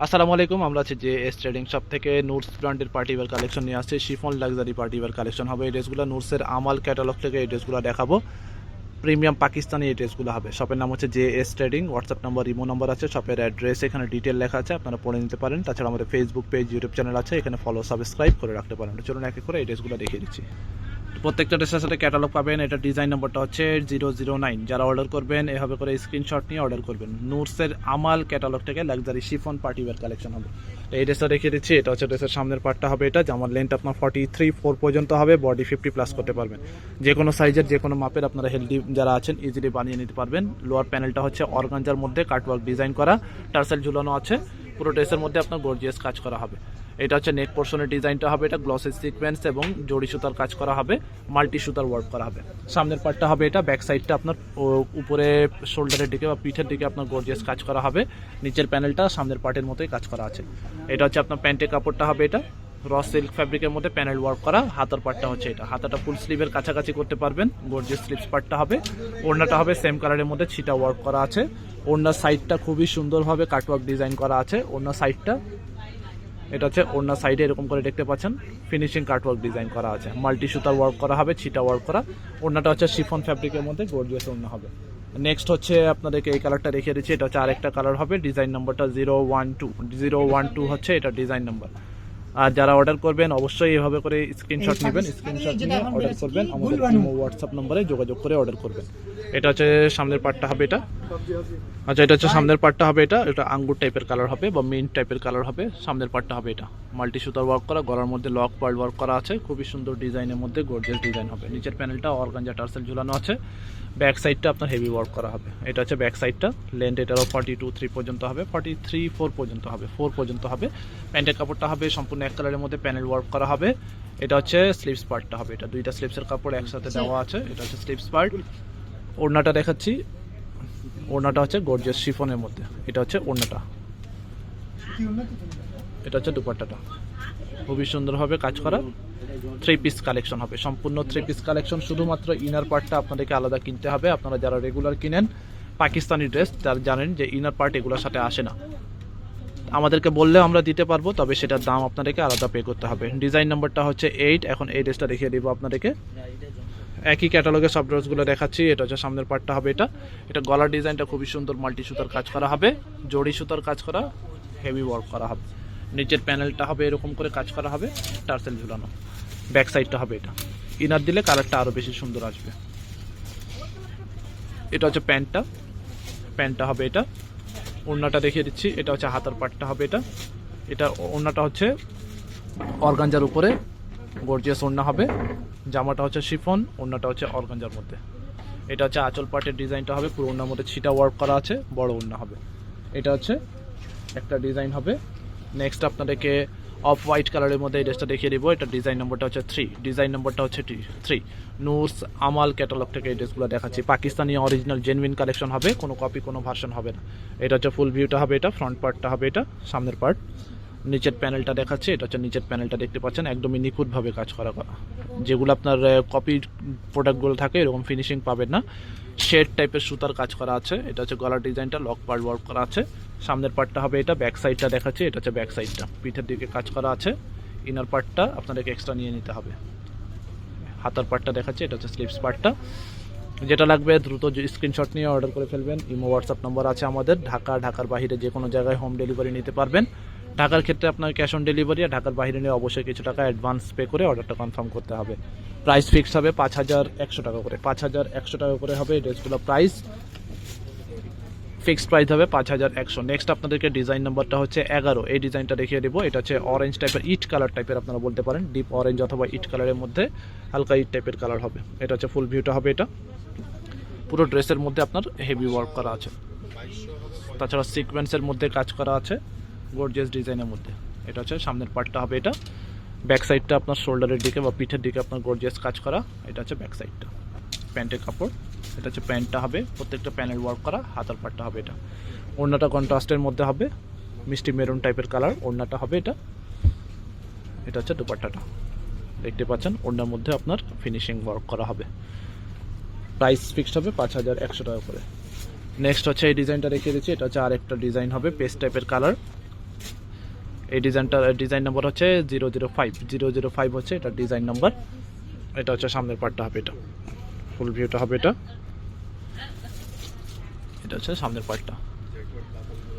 আসসালামু আলাইকুম, আমরা আছি যে এস ট্রেডিং শপ থেকে। নোটস ব্র্যান্ডের পার্টি ওয়ার কালেকশন নিয়ে আসছে। Chiffon luxury party wear collection হবে। এই ড্রেসগুলো নুটসের আমাল ক্যাটালগ থেকে এই ড্রেসগুলো দেখাবো। প্রিমিয়াম পাকিস্তানি এই ড্রেসগুলো হবে। শপের নাম হচ্ছে J S trading WhatsApp number imo number আছে। শপের অ্যাড্রেস এখানে ডিটেল লেখা আছে। আপনারা পড়ে নিতে পারেন। তাছাড়া আমাদের ফেসবুক পেজ ইউটিউব চ্যানেল আছে। এখানে ফলো সাবস্ক্রাইব করে রাখতে পারেন। চলুন এক এক করে এই ড্রেসগুলো দেখিয়ে দিচ্ছি। প্রত্যেকটা ড্রেসের সাথে ক্যাটালগ পাবেন। এটা ডিজাইন নাম্বারটা হচ্ছে জিরো জিরো নাইন যারা অর্ডার করবেন, এভাবে করে স্ক্রিনশট নিয়ে অর্ডার করবেন। নুটসের আমাল ক্যাটালগ থেকে luxury chiffon party wear collection হবে। এই ড্রেসটা দেখিয়ে দিচ্ছি। এটা হচ্ছে ড্রেসের সামনের পার্টটা হবে এটা জামার লেন্থ আপনার ফর্টি থ্রি ফোর পর্যন্ত হবে বডি ফিফটি প্লাস করতে পারবেন। যে কোনো সাইজের যে কোনো মাপের আপনারা হেলদি যারা আছেন ইজিলি বানিয়ে নিতে পারবেন। লোয়ার প্যানেলটা হচ্ছে অর্গানজার মধ্যে কাটওয়ার্ক ডিজাইন করা। টার্সেল ঝুলানো আছে। পুরো ড্রেসের মধ্যে আপনার গর্জিয়াস কাজ করা হবে। এটা হচ্ছে নেক পোর্শনের ডিজাইনটা হবে, এটা গ্লসের সিকোয়েন্স এবং জড়ি সুতার কাজ করা হবে মাল্টি সুতার ওয়ার্ক করা হবে। সামনের পার্টটা হবে এটা ব্যাক সাইডটা আপনার উপরে শোল্ডারের দিকে বা পিঠের দিকে আপনার গর্জিয়াস কাজ করা হবে, নিচের প্যানেলটা সামনের পার্টের মতোই কাজ করা আছে। এটা হচ্ছে আপনার প্যান্টের কাপড়টা হবে এটা র সিল্ক ফ্যাব্রিকের মধ্যে প্যানেল ওয়ার্ক করা, হাতার পার্টটা হচ্ছে এটা। হাতাটা ফুল স্লিভের কাছাকাছি করতে পারবেন গর্জিয়াস স্লিভস পার্টটা হবে। ওড়নাটা হবে সেম কালারের মধ্যে, ছিটা ওয়ার্ক করা আছে। ওড়নার সাইডটা খুবই সুন্দরভাবে কাটওয়ার্ক ডিজাইন করা আছে। ওড়নার সাইডটা এটা হচ্ছে ওড়নার সাইডে এরকম করে দেখতে পাচ্ছেন ফিনিশিং কাটওয়ার্ক ডিজাইন করা আছে। মাল্টি সুতার ওয়ার্ক করা হবে, ছিটা ওয়ার্ক করা। ওড়নাটা হচ্ছে শিফন ফ্যাব্রিকের মধ্যে গর্জিয়াস ওড়না হবে। নেক্সট হচ্ছে আপনাদেরকে এই কালারটা রেখে দিচ্ছি, এটা হচ্ছে আরেকটা কালার হবে ডিজাইন নাম্বারটা zero one two zero one two হচ্ছে এটা ডিজাইন নাম্বার আর যারা অর্ডার করবেন অবশ্যই এভাবে করে স্ক্রিনশট নেবেন স্ক্রিনশট নিয়ে অর্ডার করবেন আমাদের হোয়াটসঅ্যাপ নম্বরে যোগাযোগ করে অর্ডার করবেন। এটা হচ্ছে সামনের পার্টটা হবে এটা। আচ্ছা এটা হচ্ছে সামনের পার্টটা হবে এটা। এটা আঙ্গুর টাইপের কালার হবে বা মিন্ট টাইপের কালার হবে। সামনের পার্টটা হবে এটা। মাল্টি সুতার ওয়ার্ক করা গলার মধ্যে লক পার্ল ওয়ার্ক করা আছে। খুবই সুন্দর ডিজাইনের মধ্যে গর্জিয়াস ডিজাইন হবে। নিচের প্যানেলটা অর্গানজা টার্সেল ঝুলানো আছে। ব্যাক সাইডটা আপনার হেভি ওয়ার্ক করা হবে। এটা হচ্ছে ব্যাক সাইডটা লেন্থ এটারও ফর্টি টু থ্রি পর্যন্ত হবে। ফর্টি থ্রি ফোর পর্যন্ত হবে। ফোর পর্যন্ত হবে। প্যান্টের কাপড়টা হবে সম্পূর্ণ এক কালারের মধ্যে প্যানেল ওয়ার্ক করা হবে। এটা হচ্ছে স্লিভস পার্টটা হবে এটা। দুইটা স্লিভসের কাপড় একসাথে দেওয়া আছে। এটা হচ্ছে স্লিভস পার্ট ওড়নাটা দেখাচ্ছি। ওড়নাটা হচ্ছে গর্জিয়াস শিফনের মধ্যে। এটা হচ্ছে ওড়নাটা। এটা হচ্ছে দুপাট্টাটা। খুবই সুন্দরভাবে কাজ করা থ্রি পিস কালেকশন হবে। সম্পূর্ণ থ্রি পিস কালেকশন শুধুমাত্র ইনার পার্টটা আপনাদেরকে আলাদা কিনতে হবে। আপনারা যারা রেগুলার কিনেন, পাকিস্তানি ড্রেস তারা জানেন যে ইনার পার্ট এগুলোর সাথে আসে না। আমাদেরকে বললে আমরা দিতে পারব, তবে সেটার দাম আপনাদেরকে আলাদা পে করতে হবে। ডিজাইন নাম্বারটা হচ্ছে এইট এখন এই ড্রেসটা দেখিয়ে দেবো আপনাদেরকে। একই ক্যাটালগে সব ড্রেসগুলো দেখাচ্ছি, এটা হচ্ছে সামনের পার্টটা হবে এটা। এটা গলার ডিজাইনটা খুবই সুন্দর মাল্টি সুতার কাজ করা হবে, জড়ি সুতার কাজ করা হেভি ওয়ার্ক করা হবে। নিচের প্যানেলটা হবে এরকম করে কাজ করা হবে, টার্সেল ঝুলানো। ব্যাক সাইডটা হবে এটা। ইনার দিলে কালারটা আরও বেশি সুন্দর আসবে। এটা হচ্ছে প্যান্টটা প্যান্টটা হবে এটা। ওড়নাটা দেখিয়ে দিচ্ছি, এটা হচ্ছে হাতার পাটটা হবে এটা। এটা ওড়নাটা হচ্ছে অর্গানজার উপরে। গর্জিয়াস ওড়না হবে। জামাটা হচ্ছে শিফন, ওড়নাটা হচ্ছে অর্গানজার মধ্যে। এটা হচ্ছে আঁচল পাটের ডিজাইনটা হবে, পুরো ওড়নার মধ্যে ছিটা ওয়ার্ক করা আছে, বড় ওড়না হবে। এটা হচ্ছে একটা ডিজাইন হবে। নেক্সট আপনাদেরকে অফ হোয়াইট কালারের মধ্যে এই ড্রেসটা দেখিয়ে দিব। এটা ডিজাইন নম্বরটা হচ্ছে থ্রি ডিজাইন নম্বরটা হচ্ছে থ্রি নুরস আমাল ক্যাটালগ থেকে এই ড্রেসগুলো দেখাচ্ছি। পাকিস্তানি অরিজিনাল জেনুইন কালেকশন হবে, কোনো কপি কোনো ভার্সন হবে না। এটা হচ্ছে ফুল ভিউটা হবে এটা ফ্রন্ট পার্টটা হবে এটা, সামনের পার্ট নিচের প্যানেলটা দেখাচ্ছে, এটা হচ্ছে নিচের প্যানেলটা দেখতে পাচ্ছেন, একদমই নিখুঁতভাবে কাজ করা যেগুলো আপনার কপি প্রোডাক্টগুলো থাকে, এরকম ফিনিশিং পাবেন না। শেড টাইপের সুতার কাজ করা আছে, এটা হচ্ছে গলার ডিজাইনটা লক পার্ট ওয়ার্ক করা আছে। সামনের পার্টটা হবে এটা ব্যাক সাইডটা দেখাচ্ছে, এটা হচ্ছে ব্যাক সাইডটা পিঠের দিকে কাজ করা আছে ইনার পার্টটা আপনাদেরকে এক্সট্রা নিয়ে নিতে হবে। হাতার পার্টটা দেখাচ্ছে, এটা হচ্ছে স্লিপস পার্টটা যেটা লাগবে, দ্রুত স্ক্রিনশট নিয়ে অর্ডার করে ফেলবেন। ইমো হোয়াটসঅ্যাপ নম্বর আছে আমাদের, ঢাকা, ঢাকার বাইরে যে কোনো জায়গায় হোম ডেলিভারি নিতে পারবেন। ঢাকার ক্ষেত্রে আপনার ক্যাশ অন ডেলিভারি আর ঢাকার বাইরে নিয়ে অবশ্যই কিছু টাকা অ্যাডভান্স পে করে অর্ডারটা কনফার্ম করতে হবে। প্রাইস ফিক্স হবে পাঁচ হাজার একশো টাকা করে। পাঁচ হাজার একশো টাকা করে হবে এই প্রাইস ফিক্সড প্রাইস হবে পাঁচ হাজার একশো। নেক্সট আপনাদেরকে ডিজাইন নাম্বারটা হচ্ছে এগারো। এই ডিজাইনটা দেখিয়ে দেবো। এটা হচ্ছে অরেঞ্জ টাইপের ইট কালার টাইপের আপনারা বলতে পারেন। ডিপ অরেঞ্জ অথবা ইট কালারের মধ্যে হালকা ইট টাইপের কালার হবে। এটা হচ্ছে ফুল ভিউটা হবে এটা। পুরো ড্রেসের মধ্যে আপনার হেভি ওয়ার্ক করা আছে। তাছাড়া সিকোয়েন্সের মধ্যে কাজ করা আছে। গর্জিয়াস ডিজাইনের মধ্যে। এটা হচ্ছে সামনের পার্টটা হবে এটা। ব্যাক সাইডটা আপনার শোল্ডারের দিকে বা পিঠের দিকে আপনার গর্জিয়াস কাজ করা। এটা হচ্ছে ব্যাক সাইডটা প্যান্টের কাপড়। এটা হচ্ছে প্যান্টটা হবে। প্রত্যেকটা প্যানেল ওয়ার্ক করা। হাতার পাটটা হবে এটা। ওড়নাটা কন্ট্রাস্টের মধ্যে হবে। মিষ্টি মেরুন টাইপের কালার ওড়নাটা হবে এটা। এটা হচ্ছে দুপাট্টাটা। দেখতে পাচ্ছেন? ওড়নার মধ্যে আপনার ফিনিশিং ওয়ার্ক করা হবে। প্রাইস ফিক্সড হবে পাঁচ হাজার একশো টাকা করে। নেক্সট হচ্ছে এই ডিজাইনটা রেখে দিচ্ছি। এটা হচ্ছে আরেকটা ডিজাইন হবে। পেস্ট টাইপের কালার এই ডিজাইনটা ডিজাইন নাম্বার হচ্ছে zero zero five. Zero zero five হচ্ছে এটা ডিজাইন নাম্বার এটা হচ্ছে সামনের পার্টটা হবে এটা। ফুল ভিউটা হবে এটা। এটা হচ্ছে সামনের পার্টটা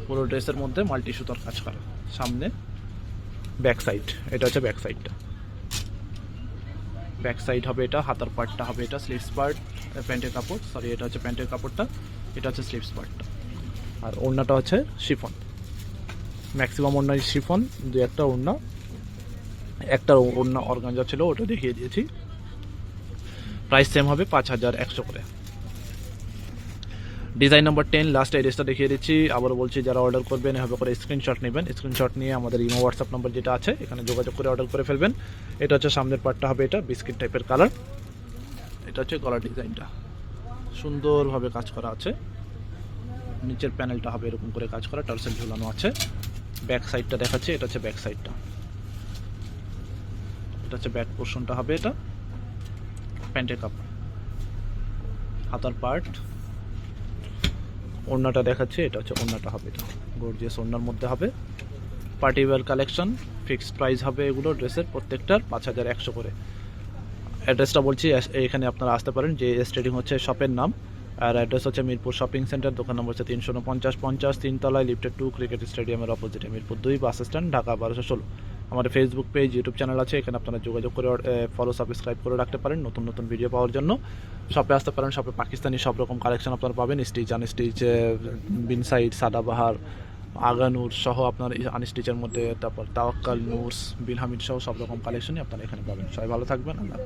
পুরো ড্রেসের মধ্যে মাল্টি সুতার কাজ করা। সামনে ব্যাক সাইড এটা হচ্ছে ব্যাক সাইডটা ব্যাক সাইড হবে এটা, হাতার পার্টটা হবে এটা স্লিভস পার্ট প্যান্টের কাপড়। সরি এটা হচ্ছে প্যান্টের কাপড়টা, এটা হচ্ছে স্লিভস পার্টটা আর ওড়নাটা হচ্ছে শিফন ম্যাক্সিমাম ওড়না শিফন, দু একটা ওড়না। একটা ওড়না অর্গানজা ছিল, ওটা দেখিয়ে দিয়েছি। প্রাইস সেম হবে পাঁচ হাজার একশো করে। ডিজাইন নাম্বার টেন লাস্ট এড্রেসটা দেখিয়ে দিচ্ছি। আবারও বলছি, যারা অর্ডার করবেন, এভাবে করে স্ক্রিনশট নেবেন। স্ক্রিনশট নিয়ে আমাদের ইমো হোয়াটসঅ্যাপ নাম্বার যেটা আছে, এখানে যোগাযোগ করে অর্ডার করে ফেলবেন। এটা হচ্ছে সামনের পার্টটা হবে এটা বিস্কিট টাইপের কালার এটা হচ্ছে গলার ডিজাইনটা। সুন্দরভাবে কাজ করা আছে। নিচের প্যানেলটা হবে এরকম করে কাজ করা, টার্সেল ঝুলানো আছে। ব্যাক সাইডটা দেখাচ্ছে, এটা হচ্ছে ব্যাক সাইডটা। এটা হচ্ছে ব্যাক পোর্শনটা হবে এটা, প্যান্টের কাপড়। হাতার পার্ট। ওড়নাটা দেখাচ্ছে, এটা হচ্ছে ওড়নাটা হবে এটা। গর্জিয়াস ওড়নার মধ্যে হবে। Party wear collection, fixed price হবে এগুলো, ড্রেসের প্রত্যেকটার পাঁচ হাজার একশো করে। অ্যাড্রেসটা বলছি এখানে আপনারা আসতে পারেন, যে স্টেডিং হচ্ছে শপের নাম। আর অ্যাড্রেস হচ্ছে মিরপুর শপিং সেন্টার দোকান নম্বর হচ্ছে তিনশো পঞ্চাশ পঞ্চাশ, তিনতলায় লিফটেড টু ক্রিকেট স্টেডিয়ামের অপোজিটে মিরপুর দুই বাস স্ট্যান্ড ঢাকা বারোশো ষোলো। আমাদের ফেসবুক পেজ ইউটিউব চ্যানেল আছে, এখানে আপনারা যোগাযোগ করে ফলো সাবস্ক্রাইব করে রাখতে পারেন নতুন নতুন ভিডিও পাওয়ার জন্য। শপে আসতে পারেন শপে পাকিস্তানি সব রকম কালেকশন আপনারা পাবেন স্টিচ আনস্টিচ বিনসাইড সাদাবাহার আগানুর সহ আপনার আনস্টিচের মধ্যে, তারপর তাওয়াক্কাল নুরস বিল হামিদ সহ সব রকম কালেকশনই আপনারা এখানে পাবেন। সবাই ভালো থাকবেন, আল্লাহ।